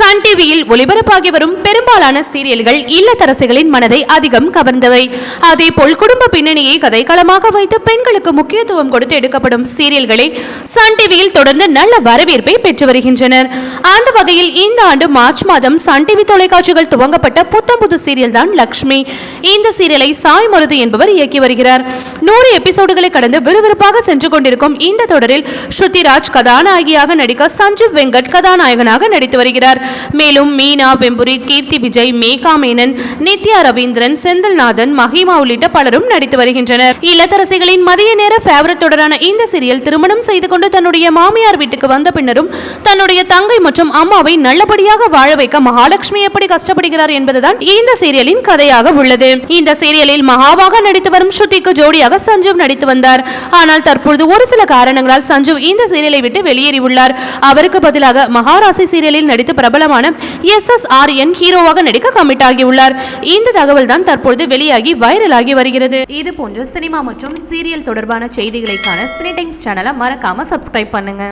Sa Sun டிவியில் ஒளிபரப்பாகி வரும் பெரும்பாலான சீரியல்கள் இல்லத்தரசிகளின் மனதை அதிகம் கவர்ந்தவை. அதேபோல் குடும்ப பின்னணியை கதைக்களமாக வைத்து பெண்களுக்கு முக்கியத்துவம் கொடுத்து எடுக்கப்படும் சீரியல்களை சன் டிவியில் தொடர்ந்து நல்ல வரவேற்பை பெற்று வருகின்றனர். அந்த வகையில் இந்த ஆண்டு மார்ச் மாதம் சன் டிவி தொலைக்காட்சிகள் துவங்கப்பட்ட புத்தம் புது சீரியல் தான் லக்ஷ்மி. இந்த சீரியலை சாய் மருது என்பவர் இயக்கி வருகிறார். நூறு எபிசோடுகளை கடந்து விறுவிறுப்பாக சென்று கொண்டிருக்கும் இந்த தொடரில் ஸ்ருதிராஜ் கதாநாயகியாக நடிக்க சஞ்சீவ் வெங்கட் கதாநாயகனாக நடித்து வருகிறார். மேலும் மீனா வெம்புரி கீர்த்தி விஜய் மேகா மேனன் நித்யா ரவீந்திரன் செந்தில்நாதன் மஹிமா உள்ளிட்ட பலரும் நடித்து வருகின்றனர். இல்லத்தரசிகளின் மதிய நேர ஃபேவரட் தொடரான இந்த சீரியல் திருமணம் செய்து கொண்டு தன்னுடைய மாமியார் வீட்டுக்கு வந்த பின்னரும் தன்னுடைய தங்கை மற்றும் அம்மாவை நல்லபடியாக வாழ வைக்க மகாலட்சுமி எப்படி கஷ்டப்படுகிறார் என்பதுதான் இந்த சீரியலின் கதையாக உள்ளது. இந்த சீரியலில் மகாவாக நடித்து வரும் ஸ்ருதிக்கு ஜோடியாக சஞ்சீவ் நடித்து வந்தார். ஆனால் தற்பொழுது ஒரு சில காரணங்களால் சஞ்சீவ் இந்த சீரியலை விட்டு வெளியேறியுள்ளார். அவருக்கு பதிலாக மகாராசி சீரியலில் நடித்து படமான எஸ் எஸ் ஆரியன் ஹீரோவாக நடிக்க கமிட் ஆகியுள்ளார். இந்த தகவல் தான் தற்பொழுது வெளியாகி வைரலாகி வருகிறது. இது போன்ற சினிமா மற்றும் சீரியல் தொடர்பான செய்திகளைக்கான சினி டைம்ஸ் சேனலை மறக்காம சப்ஸ்கிரைப் பண்ணுங்க.